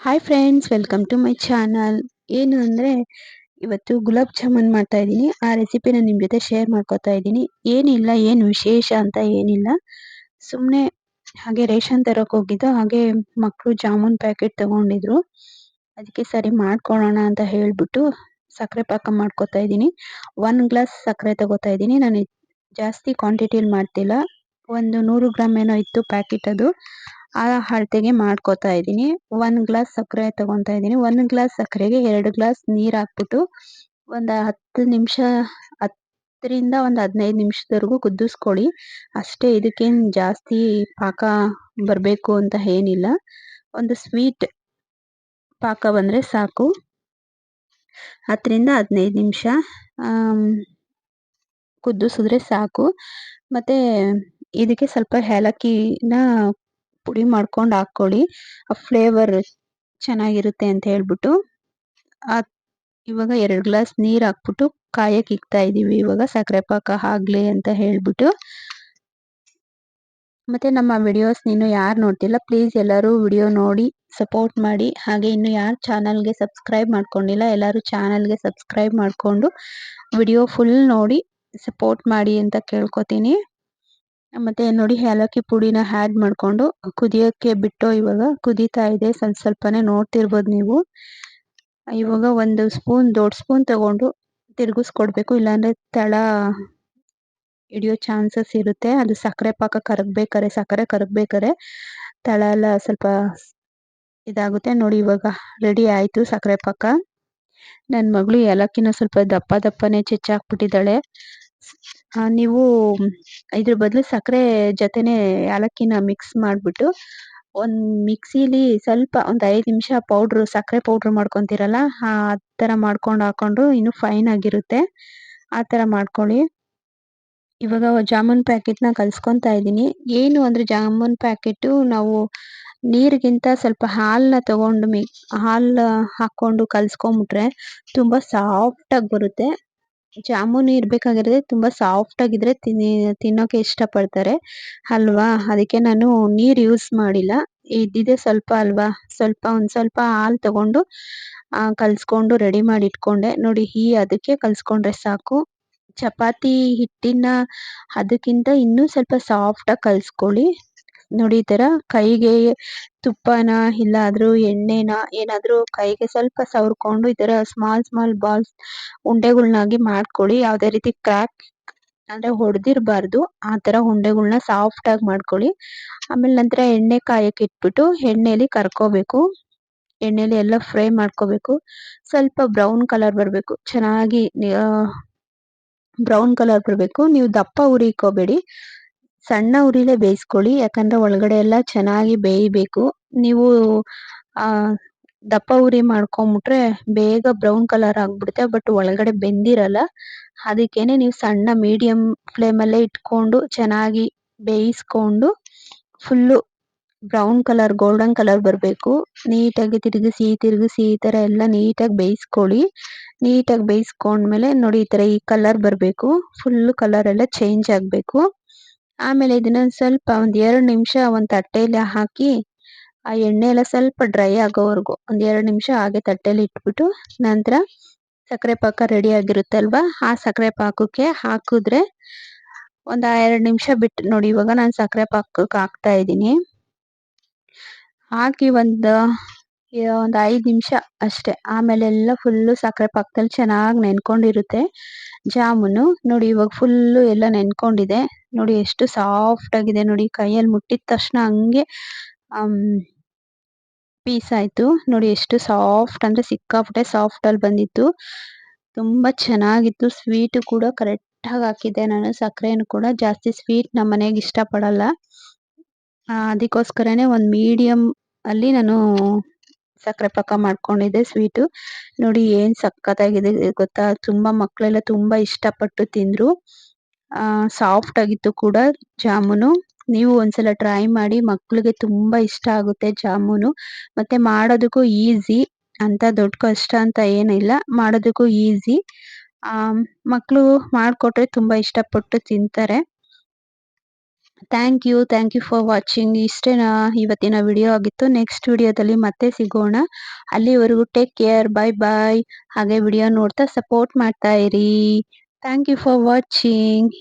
Hi friends welcome to my channel ಏನು ಅಂದರೆ, ಇವತ್ತು ಗುಲಾಬ್ ಜಾಮೂನ್ ಮಾಡ್ತಾ ಇದ್ದೀನಿ. ಆ ರೆಸಿಪಿನ ನಿಮ್ಮ ಜೊತೆ ಶೇರ್ ಮಾಡ್ಕೋತಾ ಇದ್ದೀನಿ. ಏನಿಲ್ಲ, ಏನು ವಿಶೇಷ ಅಂತ ಏನಿಲ್ಲ. ಸುಮ್ಮನೆ ಹಾಗೆ ರೇಷನ್ ತರೋಕೆ ಹೋಗಿದ್ದು, ಹಾಗೆ ಮಕ್ಕಳು ಜಾಮೂನ್ ಪ್ಯಾಕೆಟ್ ತೊಗೊಂಡಿದ್ರು. ಅದಕ್ಕೆ ಸರಿ ಮಾಡ್ಕೊಳ್ಳೋಣ ಅಂತ ಹೇಳಿಬಿಟ್ಟು ಸಕ್ಕರೆ ಪಾಕ ಮಾಡ್ಕೊತಾ ಇದ್ದೀನಿ. ಒನ್ ಗ್ಲಾಸ್ ಸಕ್ಕರೆ ತಗೋತಾ ಇದ್ದೀನಿ. ನಾನು ಜಾಸ್ತಿ ಕ್ವಾಂಟಿಟಿಲಿ ಮಾಡ್ತಿಲ್ಲ. ಒಂದು ನೂರು ಗ್ರಾಮ್ ಏನೋ ಇತ್ತು ಪ್ಯಾಕೆಟ್ ಅದು. ಆ ಅಳತೆಗೆ ಮಾಡ್ಕೊತಾ ಇದ್ದೀನಿ. ಒಂದು ಗ್ಲಾಸ್ ಸಕ್ಕರೆ ತಗೊತಾ ಇದ್ದೀನಿ. ಒಂದು ಗ್ಲಾಸ್ ಸಕ್ಕರೆಗೆ ಎರಡು ಗ್ಲಾಸ್ ನೀರು ಹಾಕ್ಬಿಟ್ಟು ಒಂದು ಹತ್ತು ನಿಮಿಷ, ಹತ್ತರಿಂದ ಒಂದು ಹದಿನೈದು ನಿಮಿಷದವರೆಗೂ ಕುದಿಸ್ಕೊಳ್ಳಿ. ಅಷ್ಟೇ ಇದಕ್ಕೇನು ಜಾಸ್ತಿ ಪಾಕ ಬರಬೇಕು ಅಂತ ಏನಿಲ್ಲ. ಒಂದು ಸ್ವೀಟ್ ಪಾಕ ಬಂದರೆ ಸಾಕು. ಹತ್ತರಿಂದ ಹದಿನೈದು ನಿಮಿಷ ಕುದಿಸಿದ್ರೆ ಸಾಕು. ಮತ್ತು ಇದಕ್ಕೆ ಸ್ವಲ್ಪ ಏಲಕ್ಕಿನ ಪುಡಿ ಮಾಡ್ಕೊಂಡು ಹಾಕ್ಕೊಳ್ಳಿ. ಆ ಫ್ಲೇವರ್ ಚೆನ್ನಾಗಿರುತ್ತೆ ಅಂತ ಹೇಳ್ಬಿಟ್ಟು ಇವಾಗ ಎರಡು ಗ್ಲಾಸ್ ನೀರು ಹಾಕ್ಬಿಟ್ಟು ಕಾಯಕ್ಕೆ ಇಕ್ತಾ ಇದ್ದೀವಿ ಇವಾಗ ಸಕ್ಕರೆ ಪಾಕ ಆಗ್ಲಿ ಅಂತ ಹೇಳ್ಬಿಟ್ಟು. ಮತ್ತೆ ನಮ್ಮ ವಿಡಿಯೋಸ್ ನೀನು ಯಾರು ನೋಡ್ತಿಲ್ಲ ಪ್ಲೀಸ್ ಎಲ್ಲರೂ ವಿಡಿಯೋ ನೋಡಿ ಸಪೋರ್ಟ್ ಮಾಡಿ. ಹಾಗೆ ಇನ್ನು ಯಾರು ಚಾನಲ್ಗೆ ಸಬ್ಸ್ಕ್ರೈಬ್ ಮಾಡ್ಕೊಂಡಿಲ್ಲ, ಎಲ್ಲರೂ ಚಾನಲ್ಗೆ ಸಬ್ಸ್ಕ್ರೈಬ್ ಮಾಡಿಕೊಂಡು ವಿಡಿಯೋ ಫುಲ್ ನೋಡಿ ಸಪೋರ್ಟ್ ಮಾಡಿ ಅಂತ ಕೇಳ್ಕೊತೀನಿ. ಮತ್ತೆ ನೋಡಿ ಏಲಕ್ಕಿ ಪುಡಿನ ಆಡ್ ಮಾಡಿಕೊಂಡು ಕುದಿಯೋಕ್ಕೆ ಬಿಟ್ಟು ಇವಾಗ ಕುದೀತಾ ಇದೆ. ಸ್ವಲ್ಪ ಸ್ವಲ್ಪನೇ ನೋಡ್ತಿರ್ಬೋದು ನೀವು. ಇವಾಗ ಒಂದು ಸ್ಪೂನ್ ದೊಡ್ಡ ಸ್ಪೂನ್ ತಗೊಂಡು ತಿರುಗಿಸ್ಕೊಡ್ಬೇಕು. ಇಲ್ಲಾಂದ್ರೆ ತಳ ಹಿಡಿಯೋ ಚಾನ್ಸಸ್ ಇರುತ್ತೆ. ಅದು ಸಕ್ಕರೆ ಪಾಕ ಕರಗಬೇಕಾರೆ, ಸಕ್ಕರೆ ಕರಗ್ಬೇಕಾರೆ ತಳ ಎಲ್ಲ ಸ್ವಲ್ಪ ಇದಾಗುತ್ತೆ. ನೋಡಿ ಇವಾಗ ರೆಡಿ ಆಯಿತು ಸಕ್ಕರೆ ಪಾಕ. ನನ್ನ ಮಗಳು ಏಲಕ್ಕಿನ ಸ್ವಲ್ಪ ದಪ್ಪ ದಪ್ಪನೇ ಚೆಚ್ಚಾಕ್ಬಿಟ್ಟಿದ್ದಾಳೆ. ನೀವು ಇದ್ರ ಬದಲು ಸಕ್ಕರೆ ಜೊತೆನೆ ಏಲಕ್ಕಿನ ಮಿಕ್ಸ್ ಮಾಡಿಬಿಟ್ಟು ಒಂದು ಮಿಕ್ಸಿಲಿ ಸ್ವಲ್ಪ ಒಂದು ಐದು ನಿಮಿಷ ಪೌಡ್ರು ಸಕ್ಕರೆ ಪೌಡ್ರ್ ಮಾಡ್ಕೊತೀರಲ್ಲ, ಆ ಥರ ಮಾಡ್ಕೊಂಡು ಹಾಕೊಂಡು ಇನ್ನೂ ಫೈನ್ ಆಗಿರುತ್ತೆ. ಆ ಥರ ಮಾಡ್ಕೊಳ್ಳಿ. ಇವಾಗ ಜಾಮೂನ್ ಪ್ಯಾಕೆಟ್ನ ಕಲಿಸ್ಕೊತಾ ಇದ್ದೀನಿ. ಏನು ಅಂದರೆ ಜಾಮೂನ್ ಪ್ಯಾಕೆಟು ನಾವು ನೀರಿಗಿಂತ ಸ್ವಲ್ಪ ಹಾಲನ್ನ ತಗೊಂಡು ಮಿ ಹಾಲು ಹಾಕ್ಕೊಂಡು ಕಲಿಸ್ಕೊಂಬಿಟ್ರೆ ತುಂಬ ಸಾಫ್ಟಾಗಿ ಬರುತ್ತೆ. ಜಾಮೂನ್ ಇರಬೇಕಾಗಿರೋದೇ ತುಂಬ ಸಾಫ್ಟಾಗಿದ್ದರೆ ತಿನ್ನಿ ತಿನ್ನೋಕ್ಕೆ ಇಷ್ಟಪಡ್ತಾರೆ. ಅಲ್ವಾ? ಅದಕ್ಕೆ ನಾನು ನೀರು ಯೂಸ್ ಮಾಡಿಲ್ಲ. ಇದ್ದಿದ್ದೇ ಸ್ವಲ್ಪ ಅಲ್ವಾ? ಸ್ವಲ್ಪ, ಒಂದು ಸ್ವಲ್ಪ ಹಾಲು ತಗೊಂಡು ಕಲಿಸ್ಕೊಂಡು ರೆಡಿ ಮಾಡಿ ಇಟ್ಕೊಂಡೆ. ನೋಡಿ, ಈ ಅದಕ್ಕೆ ಕಲ್ಸ್ಕೊಂಡ್ರೆ ಸಾಕು. ಚಪಾತಿ ಹಿಟ್ಟಿನ ಅದಕ್ಕಿಂತ ಇನ್ನೂ ಸ್ವಲ್ಪ ಸಾಫ್ಟಾಗಿ ಕಲಿಸ್ಕೊಳ್ಳಿ. ನೋಡಿ, ಈ ಥರ ಕೈಗೆ ತುಪ್ಪನ, ಇಲ್ಲಾದ್ರೂ ಎಣ್ಣೆನ, ಏನಾದರೂ ಕೈಗೆ ಸ್ವಲ್ಪ ಸವರ್ಕೊಂಡು ಥರ ಸ್ಮಾಲ್ ಸ್ಮಾಲ್ ಬಾಲ್ಸ್ ಉಂಡೆಗಳನ್ನಾಗಿ ಮಾಡ್ಕೊಳ್ಳಿ ಯಾವುದೇ ರೀತಿ ಕ್ರ್ಯಾಕ್ ಅಂದ್ರೆ ಹೊಡೆದಿರಬಾರ್ದು. ಆ ಥರ ಉಂಡೆಗಳ್ನ ಸಾಫ್ಟಾಗಿ ಮಾಡ್ಕೊಳ್ಳಿ ಆಮೇಲೆ ನಂತರ ಎಣ್ಣೆ ಕಾಯಕ್ಕೆ ಇಟ್ಬಿಟ್ಟು ಎಣ್ಣೆಲಿ ಕರ್ಕೋಬೇಕು. ಎಣ್ಣೆಲಿ ಎಲ್ಲ ಫ್ರೈ ಮಾಡ್ಕೋಬೇಕು. ಸ್ವಲ್ಪ ಬ್ರೌನ್ ಕಲರ್ ಬರಬೇಕು. ಚೆನ್ನಾಗಿ ಬ್ರೌನ್ ಕಲರ್ ಬರಬೇಕು. ನೀವು ದಪ್ಪ ಉರಿ ಇಕ್ಕೋಬೇಡಿ ಸಣ್ಣ ಉರಿಲೇ ಬೇಯಿಸ್ಕೊಳ್ಳಿ. ಯಾಕಂದ್ರೆ ಒಳಗಡೆ ಎಲ್ಲ ಚೆನ್ನಾಗಿ ಬೇಯಬೇಕು. ನೀವು ದಪ್ಪ ಉರಿ ಮಾಡ್ಕೊಂಡ್ಬಿಟ್ರೆ ಬೇಗ ಬ್ರೌನ್ ಕಲರ್ ಆಗ್ಬಿಡುತ್ತೆ, ಬಟ್ ಒಳಗಡೆ ಬೆಂದಿರಲ್ಲ. ಅದಕ್ಕೇನೆ ನೀವು ಸಣ್ಣ ಮೀಡಿಯಂ ಫ್ಲೇಮ್ ಅಲ್ಲೇ ಇಟ್ಕೊಂಡು ಚೆನ್ನಾಗಿ ಬೇಯಿಸ್ಕೊಂಡು full brown colour, golden colour ಬರಬೇಕು. ನೀಟಾಗಿ ತಿರುಗಿಸಿ ತಿರುಗಿಸಿ ಈ ತರ ಎಲ್ಲ ನೀಟಾಗಿ ಬೇಯಿಸ್ಕೊಳ್ಳಿ. ನೀಟಾಗಿ ಬೇಯಿಸ್ಕೊಂಡ್ಮೇಲೆ ನೋಡಿ ಈ ತರ ಈ ಕಲರ್ ಬರಬೇಕು. ಫುಲ್ ಕಲರ್ ಎಲ್ಲ ಚೇಂಜ್ ಆಗಬೇಕು. ಆಮೇಲೆ ಇದನ್ನ ಸ್ವಲ್ಪ ಒಂದ್ ಎರಡು ನಿಮಿಷ ಒಂದು ತಟ್ಟೆಯಲ್ಲಿ ಹಾಕಿ ಆ ಎಣ್ಣೆ ಎಲ್ಲ ಸ್ವಲ್ಪ ಡ್ರೈ ಆಗೋವರೆಗೂ ಒಂದು ಎರಡು ನಿಮಿಷ ಹಾಗೆ ತಟ್ಟೆಲಿ ಇಟ್ಬಿಟ್ಟು ನಂತರ ಸಕ್ಕರೆ ಪಾಕ ರೆಡಿ ಆಗಿರುತ್ತಲ್ವಾ? ಆ ಸಕ್ಕರೆ ಪಾಕಕ್ಕೆ ಹಾಕಿದ್ರೆ ಒಂದು ಎರಡು ನಿಮಿಷ ಬಿಟ್ಟು ನೋಡಿ ಇವಾಗ ನಾನು ಸಕ್ಕರೆ ಪಾಕಕ್ಕೆ ಹಾಕ್ತಾ ಇದ್ದೀನಿ. ಹಾಕಿ ಒಂದು ಒಂದು ಐದು ನಿಮಿಷ ಅಷ್ಟೇ. ಆಮೇಲೆ ಎಲ್ಲ ಫುಲ್ಲು ಸಕ್ಕರೆ ಪಾಕದಲ್ಲಿ ಚೆನ್ನಾಗಿ ನೆನ್ಕೊಂಡಿರುತ್ತೆ ಜಾಮೂನು. ನೋಡಿ ಇವಾಗ ಫುಲ್ಲು ಎಲ್ಲ ನೆನ್ಕೊಂಡಿದೆ. ನೋಡಿ ಎಷ್ಟು ಸಾಫ್ಟ್ ಆಗಿದೆ. ನೋಡಿ ಕೈಯಲ್ಲಿ ಮುಟ್ಟಿದ ತಕ್ಷಣ ಹಂಗೆ ಪೀಸ್ ಆಯಿತು. ನೋಡಿ ಎಷ್ಟು ಸಾಫ್ಟ್ ಅಂದರೆ ಸಿಕ್ಕಾಪಟ್ಟೆ ಸಾಫ್ಟಲ್ಲಿ ಬಂದಿತ್ತು. ತುಂಬ ಚೆನ್ನಾಗಿತ್ತು. ಸ್ವೀಟು ಕೂಡ ಕರೆಕ್ಟಾಗಿ ಹಾಕಿದ್ದೆ ನಾನು. ಸಕ್ಕರೆಯನ್ನು ಕೂಡ ಜಾಸ್ತಿ ಸ್ವೀಟ್ ನಮ್ಮ ಮನೆಗೆ ಇಷ್ಟಪಡಲ್ಲ. ಅದಕ್ಕೋಸ್ಕರನೇ ಒಂದು ಮೀಡಿಯಮ್ ಅಲ್ಲಿ ನಾನು ಸಕ್ಕರೆ ಪಾಕ ಮಾಡ್ಕೊಂಡಿದ್ದೆ ಸ್ವೀಟು ನೋಡಿ ಏನು ಸಕ್ಕತ್ತಾಗಿದೆ ಗೊತ್ತಾ? ತುಂಬ ಮಕ್ಕಳೆಲ್ಲ ತುಂಬ ಇಷ್ಟಪಟ್ಟು ತಿಂದರು. ಸಾಫ್ಟ್ ಆಗಿತ್ತು ಕೂಡ ಜಾಮೂನು. ನೀವು ಒಂದ್ಸಲ ಟ್ರೈ ಮಾಡಿ ಮಕ್ಕಳಿಗೆ ತುಂಬಾ ಇಷ್ಟ ಆಗುತ್ತೆ ಜಾಮೂನು. ಮತ್ತೆ ಮಾಡೋದಕ್ಕೂ ಈಸಿ ಅಂತ ದೊಡ್ಡ ಕಷ್ಟ ಅಂತ ಏನಿಲ್ಲ, ಮಾಡೋದಕ್ಕೂ ಈಸಿ ಮಕ್ಕಳು ಮಾಡಿಕೊಟ್ರೆ ತುಂಬಾ ಇಷ್ಟಪಟ್ಟು ತಿಂತಾರೆ. Thank you thank you for watching ಇಷ್ಟೇನಾ ಇವತ್ತಿನ ವಿಡಿಯೋ ಆಗಿತ್ತು. ನೆಕ್ಸ್ಟ್ ವಿಡಿಯೋದಲ್ಲಿ ಮತ್ತೆ ಸಿಗೋಣ. ಅಲ್ಲಿವರೆಗೂ ಟೇಕ್ ಕೇರ್ ಬಾಯ್ ಬಾಯ್ ಹಾಗೆ ವಿಡಿಯೋ ನೋಡ್ತಾ ಸಪೋರ್ಟ್ ಮಾಡ್ತಾ ಇರಿ. Thank you for watching